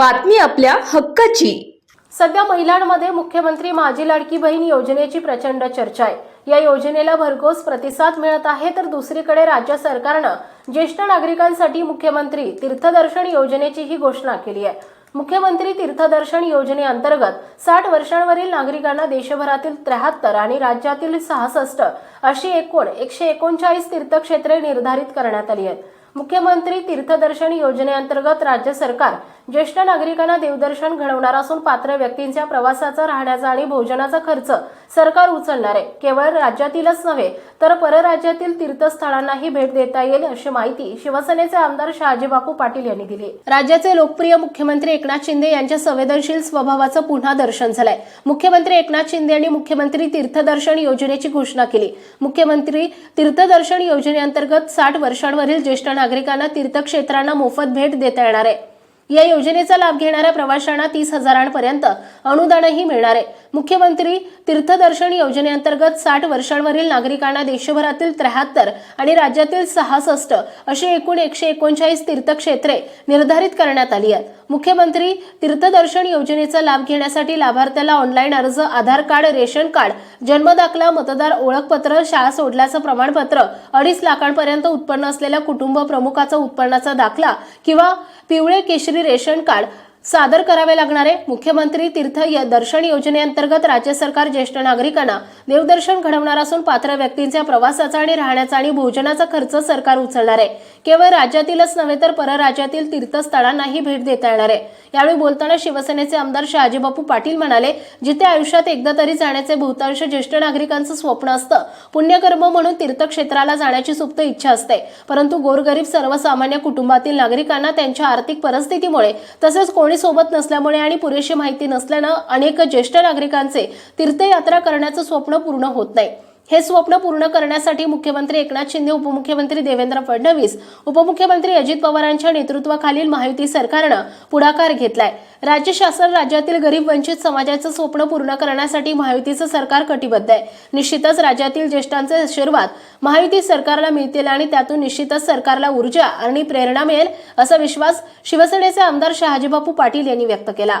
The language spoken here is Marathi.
बातमी आपल्या हक्काची. सध्या महिलांमध्ये मुख्यमंत्री माझी लाडकी बहीण योजनेची प्रचंड चर्चा आहे. या योजनेला भरघोस प्रतिसाद मिळत आहे तर दुसरीकडे राज्य सरकारनं ज्येष्ठ नागरिकांसाठी मुख्यमंत्री तीर्थदर्शन योजनेची ही घोषणा केली आहे. मुख्यमंत्री तीर्थदर्शन योजनेअंतर्गत साठ वर्षांवरील नागरिकांना देशभरातील त्र्याहत्तर आणि राज्यातील सहासष्ट अशी एकूण एकशे एकोणचाळीस तीर्थक्षेत्रे निर्धारित करण्यात आली आहेत. मुख्यमंत्री तीर्थदर्शन योजनेअंतर्गत राज्य सरकार ज्येष्ठ नागरिकांना देवदर्शन घडवणार असून पात्र व्यक्तींच्या प्रवासाचा राहण्याचा आणि भोजनाचा खर्च सरकार उचलणार आहे. केवळ राज्यातीलच नव्हे तर परराज्यातील तीर्थस्थळांनाही भेट देता येईल अशी माहिती शिवसेनेचे आमदार शहाजी बापू पाटील यांनी दिली राज्याचे लोकप्रिय मुख्यमंत्री एकनाथ शिंदे यांच्या संवेदनशील स्वभावाचं पुन्हा दर्शन झालंय. मुख्यमंत्री एकनाथ शिंदे यांनी मुख्यमंत्री तीर्थदर्शन योजनेची घोषणा केली. मुख्यमंत्री तीर्थदर्शन योजनेअंतर्गत साठ वर्षांवरील ज्येष्ठ नागरिकांना तीर्थक्षेत्रांना मोफत भेट देता येणार आहे. या योजनेचा लाभ घेणाऱ्या प्रवाशांना तीस हजारांपर्यंत अनुदानही मिळणार आहे. मुख्यमंत्री तीर्थदर्शन योजनेअंतर्गत साठ वर्षांवरील नागरिकांना देशभरातील त्र्याहत्तर आणि राज्यातील सहासष्ट अशी एकूण एकशे एकोणचाळीस तीर्थक्षेत्रे निर्धारित करण्यात आली आहेत. मुख्यमंत्री तीर्थदर्शन योजनेचा लाभ घेण्यासाठी लाभार्थ्याला ऑनलाईन अर्ज आधार कार्ड रेशन कार्ड जन्मदाखला मतदार ओळखपत्र शाळा सोडल्याचं प्रमाणपत्र अडीच लाखांपर्यंत उत्पन्न असलेल्या कुटुंब प्रमुखाचा उत्पन्नाचा दाखला किंवा पिवळे केशरी रेशन कार्ड सादर करावे लागणारे मुख्यमंत्री तीर्थ य- दर्शन योजनेअंतर्गत राज्य सरकार ज्येष्ठ नागरिकांना देवदर्शन घडवणार असून पात्र व्यक्तींच्या प्रवासाचा आणि राहण्याचा आणि भोजनाचा खर्च सरकार उचलणार आहे. केवळ राज्यातीलच नव्हे तर परराज्यातील तीर्थस्थळांनाही भेट देता येणार आहे. यावेळी बोलताना शिवसेनेचे आमदार शहाजीबापू पाटील म्हणाले जिथे आयुष्यात एकदा तरी जाण्याचे बहुतांश ज्येष्ठ नागरिकांचं स्वप्न असतं पुण्यकर्म म्हणून तीर्थक्षेत्राला जाण्याची सुप्त इच्छा असते. परंतु गोरगरीब सर्वसामान्य कुटुंबातील नागरिकांना त्यांच्या आर्थिक परिस्थितीमुळे तसेच कोण कोणी सोबत नसल्यामुळे आणि पुरेशी माहिती नसल्यानं अनेक ज्येष्ठ नागरिकांचे तीर्थयात्रा करण्याचं स्वप्न पूर्ण होत नाही. हे स्वप्न पूर्ण करण्यासाठी मुख्यमंत्री एकनाथ शिंदे उपमुख्यमंत्री देवेंद्र फडणवीस उपमुख्यमंत्री अजित पवारांच्या नेतृत्वाखालील महायुती सरकारनं पुढाकार घेतलाय. राज्य शासन राज्यातील गरीब वंचित समाजाचं स्वप्न पूर्ण करण्यासाठी महायुतीचं सरकार कटिबद्ध आहे. निश्चितच राज्यातील ज्येष्ठांचे आशीर्वाद महायुती सरकारला मिळतील आणि त्यातून निश्चितच सरकारला ऊर्जा आणि प्रेरणा मिळेल असा विश्वास शिवसेनेचे आमदार शहाजीबापू पाटील यांनी व्यक्त केला.